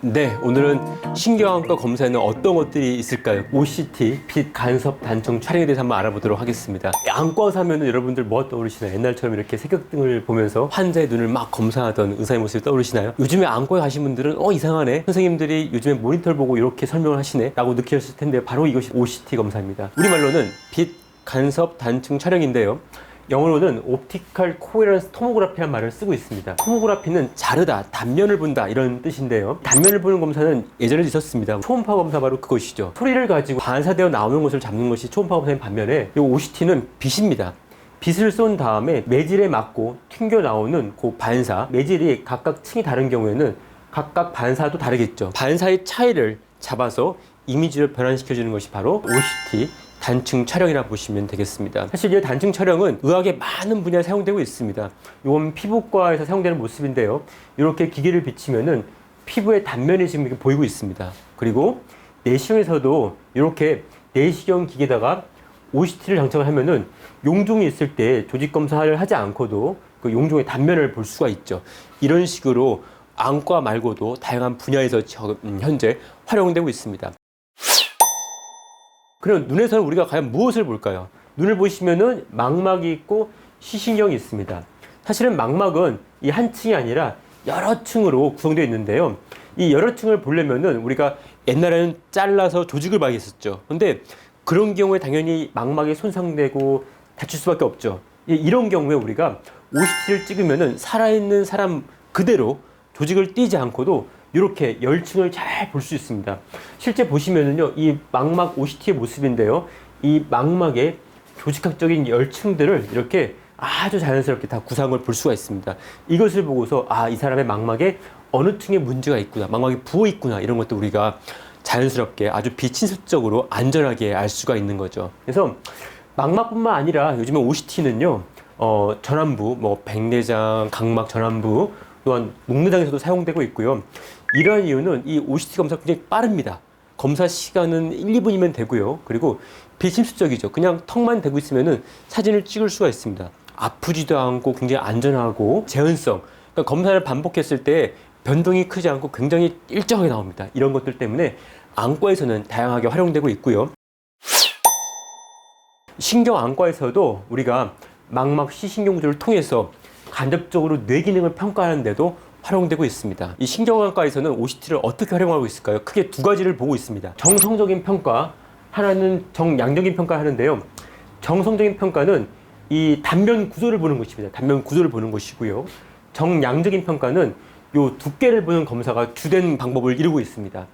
네, 오늘은 신경안과 검사에는 어떤 것들이 있을까요? OCT, 빛 간섭 단청 촬영에 대해서 한번 알아보도록 하겠습니다. 안과 의사 하면 여러분들 뭐 떠오르시나요? 옛날처럼 이렇게 색역등을 보면서 환자의 눈을 막 검사하던 의사의 모습이 떠오르시나요? 요즘에 안과에 가신 분들은 어 이상하네. 선생님들이 요즘에 모니터를 보고 이렇게 설명을 하시네. 라고 느끼셨을 텐데 바로 이것이 OCT 검사입니다. 우리말로는 빛 간섭 단층 촬영인데요. 영어로는 옵티컬 코헤런스 토모그래피라는 말을 쓰고 있습니다. 토모그래피는 자르다, 단면을 본다 이런 뜻인데요. 단면을 보는 검사는 예전에 있었습니다. 초음파 검사 바로 그것이죠. 소리를 가지고 반사되어 나오는 것을 잡는 것이 초음파 검사인 반면에 이 OCT는 빛입니다. 빛을 쏜 다음에 매질에 맞고 튕겨 나오는 그 반사, 매질이 각각 층이 다른 경우에는 각각 반사도 다르겠죠. 반사의 차이를 잡아서 이미지를 변환시켜주는 것이 바로 OCT 단층 촬영이라 보시면 되겠습니다. 사실 이 단층 촬영은 의학의 많은 분야에 사용되고 있습니다. 이건 피부과에서 사용되는 모습인데요. 이렇게 기계를 비치면은 피부의 단면이 지금 이렇게 보이고 있습니다. 그리고 내시경에서도 이렇게 내시경 기계다가 OCT를 장착을 하면은 용종이 있을 때 조직 검사를 하지 않고도 그 용종의 단면을 볼 수가 있죠. 이런 식으로 안과 말고도 다양한 분야에서 저- 음, 현재 활용되고 있습니다. 그럼 눈에서는 우리가 과연 무엇을 볼까요? 눈을 보시면은 망막이 있고 시신경이 있습니다. 사실은 망막은 이 한 층이 아니라 여러 층으로 구성되어 있는데요. 이 여러 층을 보려면은 우리가 옛날에는 잘라서 조직을 봐야겠었죠. 근데 그런 경우에 당연히 망막이 손상되고 다칠 수밖에 없죠. 이- 이런 경우에 우리가 OCT를 찍으면은 살아있는 사람 그대로 조직을 띄지 않고도 이렇게 열층을 잘 볼 수 있습니다. 실제 보시면은요, 이 망막 OCT의 모습인데요. 이 망막의 조직학적인 열층들을 이렇게 아주 자연스럽게 다 구상을 볼 수가 있습니다. 이것을 보고서 아, 이 사람의 망막에 어느 층에 문제가 있구나, 망막이 부어 있구나 이런 것도 우리가 자연스럽게 아주 비친습적으로 안전하게 알 수가 있는 거죠. 그래서 망막뿐만 아니라 요즘에 OCT는요, 어, 전완부, 뭐 백내장, 각막 전완부, 또한 목내장에서도 사용되고 있고요. 이러한 이유는 이 OCT 검사가 굉장히 빠릅니다. 검사 시간은 1, 2분이면 되고요. 그리고 비침습적이죠. 그냥 턱만 대고 있으면은 사진을 찍을 수가 있습니다. 아프지도 않고 굉장히 안전하고 재현성. 그러니까 검사를 반복했을 때 변동이 크지 않고 굉장히 일정하게 나옵니다. 이런 것들 때문에 안과에서는 다양하게 활용되고 있고요. 신경안과에서도 우리가 망막 시신경 구조를 통해서 간접적으로 뇌 기능을 평가하는데도 활용되고 있습니다. 이 신경안과에서는 OCT를 어떻게 활용하고 있을까요? 크게 두 가지를 보고 있습니다. 정성적인 평가, 하나는 정양적인 평가를 하는데요. 정성적인 평가는 이 단면 구조를 보는 것입니다. 단면 구조를 보는 것이고요. 정양적인 평가는 요 두께를 보는 검사가 주된 방법을 이루고 있습니다.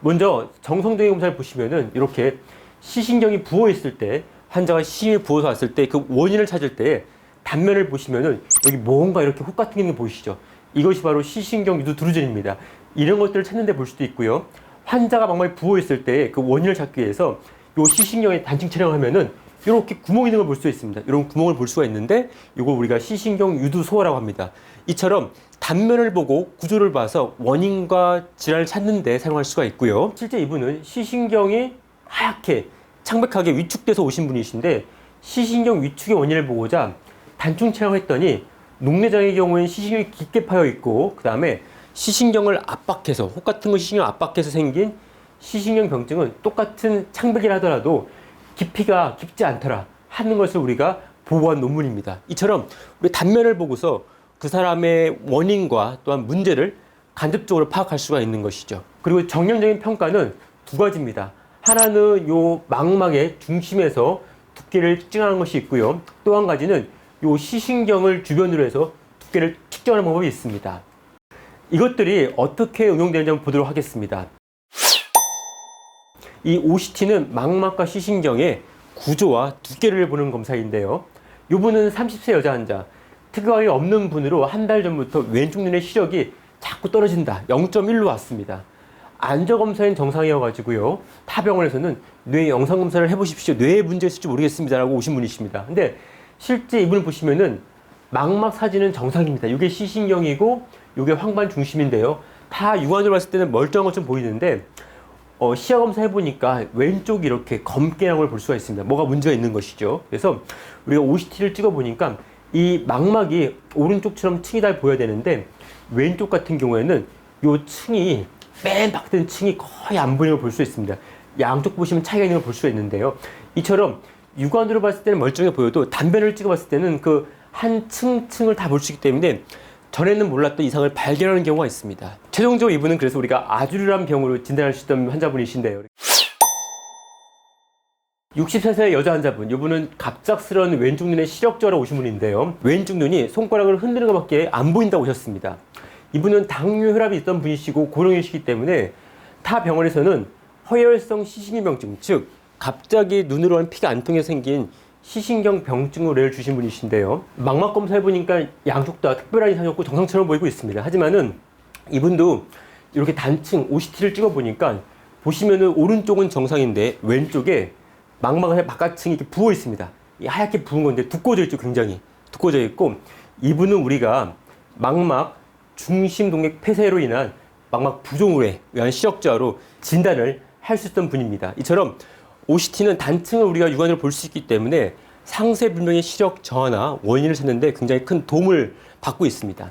먼저 정성적인 검사를 보시면은 이렇게 시신경이 부어 있을 때 환자가 시신이 부어서 왔을 때 그 원인을 찾을 때 단면을 보시면은 여기 뭔가 이렇게 혹 같은 게 보이시죠? 이것이 바로 시신경 유두 드루젠입니다. 이런 것들을 찾는 데 볼 수도 있고요. 환자가 망막에 부어 있을 때 그 원인을 찾기 위해서 요 시신경에 단층 촬영하면은 이렇게 구멍 있는 걸 볼 수 있습니다. 이런 구멍을 볼 수가 있는데 이걸 우리가 시신경 유두 소화라고 합니다. 이처럼 단면을 보고 구조를 봐서 원인과 질환을 찾는 데 사용할 수가 있고요. 실제 이분은 시신경이 하얗게 창백하게 위축돼서 오신 분이신데 시신경 위축의 원인을 보고자 단층 촬영했더니 녹내장의 경우에는 시신경이 깊게 파여 있고 그 다음에 시신경을 압박해서 혹 같은 거 시신경 압박해서 생긴 시신경 병증은 똑같은 창백이라 하더라도 깊이가 깊지 않더라 하는 것을 우리가 보고한 논문입니다. 이처럼 우리 단면을 보고서 그 사람의 원인과 또한 문제를 간접적으로 파악할 수가 있는 것이죠. 그리고 정량적인 평가는 두 가지입니다. 하나는 요 망막의 중심에서 두께를 측정하는 것이 있고요. 또 한 가지는 요 시신경을 주변으로 해서 두께를 측정하는 방법이 있습니다. 이것들이 어떻게 응용되는지 한번 보도록 하겠습니다. 이 OCT는 망막과 시신경의 구조와 두께를 보는 검사인데요. 이분은 30세 여자 환자, 특이함이 없는 분으로 한 달 전부터 왼쪽 눈의 시력이 자꾸 떨어진다. 0.1로 왔습니다. 안저 검사인 정상이어가지고요. 타 병원에서는 뇌 영상 검사를 해보십시오. 뇌에 문제 있을지 모르겠습니다라고 오신 분이십니다. 근데 실제 이분을 보시면은 망막 사진은 정상입니다. 이게 시신경이고 이게 황반 중심인데요. 다 육안으로 봤을 때는 멀쩡한 것처럼 보이는데 어, 시야 검사 해보니까 왼쪽이 이렇게 검게 나온 걸 볼 수가 있습니다. 뭐가 문제가 있는 것이죠. 그래서 우리가 OCT를 찍어보니까 이 망막이 오른쪽처럼 층이 잘 보여야 되는데 왼쪽 같은 경우에는 요 층이 맨 바깥에 층이 거의 안 보이는 걸 볼 수 있습니다. 양쪽 보시면 차이가 있는 걸 볼 수가 있는데요. 이처럼 육안으로 봤을 때는 멀쩡해 보여도 단면을 찍어봤을 때는 그 한 층층을 다 볼 수 있기 때문에 전에는 몰랐던 이상을 발견하는 경우가 있습니다. 최종적으로 이분은 그래서 우리가 아주류란 병으로 진단할 수 있던 환자분이신데요. 63세 여자 환자분, 이분은 갑작스러운 왼쪽 눈에 시력저하러 오신 분인데요. 왼쪽 눈이 손가락을 흔드는 것밖에 안 보인다고 오셨습니다. 이분은 당뇨 혈압이 있던 분이시고 고령이시기 때문에 타 병원에서는 허혈성 시신경병증, 즉 갑자기 눈으로 한 피가 안 통해 생긴 시신경 병증으로 뇌를 주신 분이신데요. 망막 검사해 보니까 양쪽 다 특별한 이상이 없고 정상처럼 보이고 있습니다. 하지만은 이분도 이렇게 단층 OCT를 찍어 보니까 보시면은 오른쪽은 정상인데 왼쪽에 망막의 바깥층이 이렇게 부어 있습니다. 이 하얗게 부은 건데 두꺼워져 있죠, 굉장히 두꺼워져 있고 이분은 우리가 망막 중심 동맥 폐쇄로 인한 망막 부종으로에 의한 시력저하로 진단을 할 수 있던 분입니다. 이처럼 OCT는 단층을 우리가 육안으로 볼 수 있기 때문에 상세 불명의 시력 저하나 원인을 찾는데 굉장히 큰 도움을 받고 있습니다.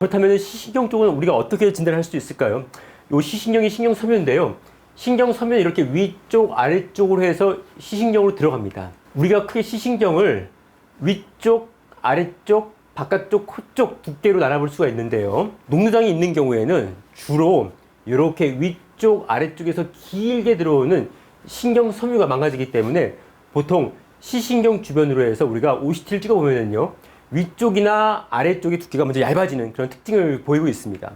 그렇다면 시신경 쪽은 우리가 어떻게 진단할 수 있을까요? 이 시신경이 신경 섬유인데요. 신경 섬유는 이렇게 위쪽 아래쪽으로 해서 시신경으로 들어갑니다. 우리가 크게 시신경을 위쪽 아래쪽 바깥쪽 코 쪽 두께로 나눠볼 수가 있는데요. 녹류장이 있는 경우에는 주로 이렇게 위쪽 아래쪽에서 길게 들어오는 신경 섬유가 망가지기 때문에 보통 시신경 주변으로 해서 우리가 OCT를 찍어보면요. 위쪽이나 아래쪽의 두께가 먼저 얇아지는 그런 특징을 보이고 있습니다.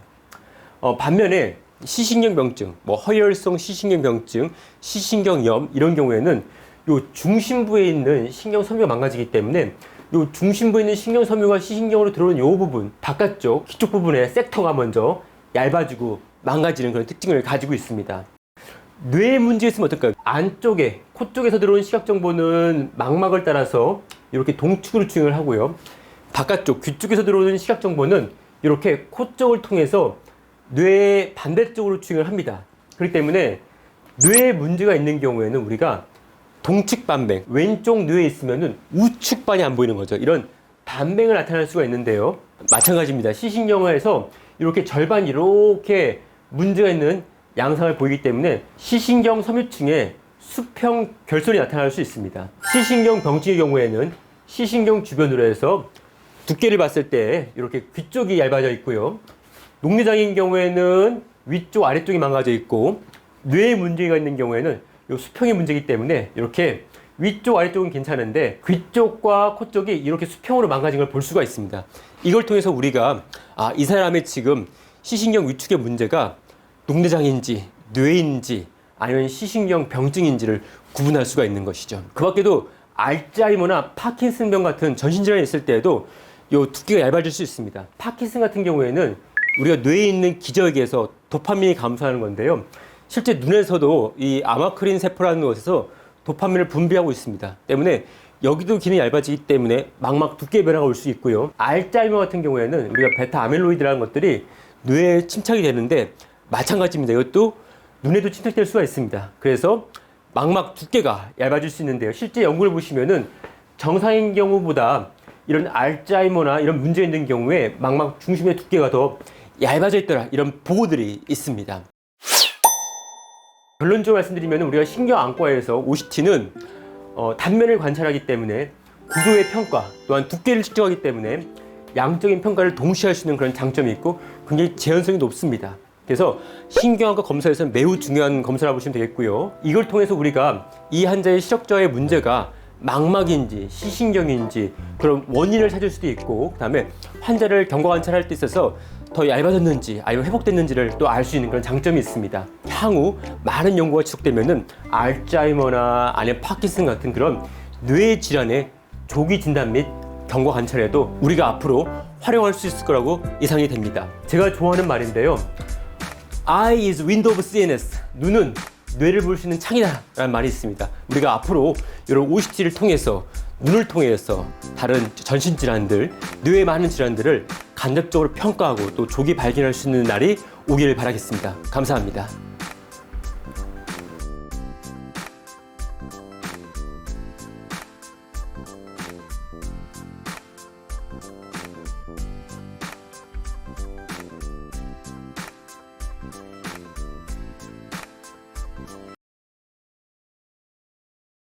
어, 반면에 시신경 병증, 뭐 허혈성 시신경 병증, 시신경염 이런 경우에는 요 중심부에 있는 신경 섬유가 망가지기 때문에 요 중심부에 있는 신경 섬유가 시신경으로 들어오는 요 부분, 바깥쪽, 기쪽 부분의 섹터가 먼저 얇아지고 망가지는 그런 특징을 가지고 있습니다. 뇌에 문제 있으면 어떨까요? 안쪽에, 코 쪽에서 들어오는 시각 정보는 망막을 따라서 이렇게 동축으로 주행을 하고요. 바깥쪽, 귀 쪽에서 들어오는 시각 정보는 이렇게 코 쪽을 통해서 뇌의 반대쪽으로 주행을 합니다. 그렇기 때문에 뇌에 문제가 있는 경우에는 우리가 동측 반뱅, 왼쪽 뇌에 있으면은 우측 반이 안 보이는 거죠. 이런 반뱅을 나타낼 수가 있는데요. 마찬가지입니다. 시신경화에서 이렇게 절반 이렇게 문제가 있는 양상을 보이기 때문에 시신경 섬유층에 수평 결손이 나타날 수 있습니다. 시신경 병증의 경우에는 시신경 주변으로 해서 두께를 봤을 때 이렇게 귀 쪽이 얇아져 있고요. 녹내장인 경우에는 위쪽 아래쪽이 망가져 있고 뇌에 문제가 있는 경우에는 이 수평의 문제이기 때문에 이렇게 위쪽 아래쪽은 괜찮은데 귀 쪽과 코 쪽이 이렇게 수평으로 망가진 걸 볼 수가 있습니다. 이걸 통해서 우리가 아, 이 사람의 지금 시신경 위축의 문제가 녹내장인지 뇌인지 아니면 시신경 병증인지를 구분할 수가 있는 것이죠. 그 밖에도 알츠하이머나 파킨슨병 같은 전신질환이 있을 때에도 이 두께가 얇아질 수 있습니다. 파킨슨 같은 경우에는 우리가 뇌에 있는 기저에게서 도파민이 감소하는 건데요. 실제 눈에서도 이 아마크린 세포라는 것에서 도파민을 분비하고 있습니다. 때문에 여기도 기능이 얇아지기 때문에 망막 두께 변화가 올 수 있고요. 알츠하이머 같은 경우에는 우리가 베타 아밀로이드라는 것들이 뇌에 침착이 되는데 마찬가지입니다. 이것도 눈에도 침착될 수가 있습니다. 그래서 망막 두께가 얇아질 수 있는데요. 실제 연구를 보시면은 정상인 경우보다 이런 알츠하이머나 이런 문제 있는 경우에 망막 중심의 두께가 더 얇아져 있더라 이런 보고들이 있습니다. 결론적으로 말씀드리면 우리가 신경안과에서 OCT는 어, 단면을 관찰하기 때문에 구조의 평가 또한 두께를 측정하기 때문에 양적인 평가를 동시에 할 수 있는 그런 장점이 있고 굉장히 재현성이 높습니다. 그래서 신경안과 검사에서는 매우 중요한 검사라고 보시면 되겠고요. 이걸 통해서 우리가 이 환자의 시력저하의 문제가 망막인지 시신경인지 그런 원인을 찾을 수도 있고 그다음에 환자를 경과 관찰할 때 있어서 더 얇아졌는지 아니면 회복됐는지를 또 알 수 있는 그런 장점이 있습니다. 향후 많은 연구가 지속되면은 알츠하이머나 아니면 파킨슨 같은 그런 뇌 질환의 조기 진단 및 경과 관찰에도 우리가 앞으로 활용할 수 있을 거라고 예상이 됩니다. 제가 좋아하는 말인데요. Eye is window of CNS. 눈은 뇌를 볼 수 있는 창이다 라는 말이 있습니다. 우리가 앞으로 이런 OCT를 통해서 눈을 통해서 다른 전신 질환들, 뇌의 많은 질환들을 간접적으로 평가하고 또 조기 발견할 수 있는 날이 오기를 바라겠습니다. 감사합니다.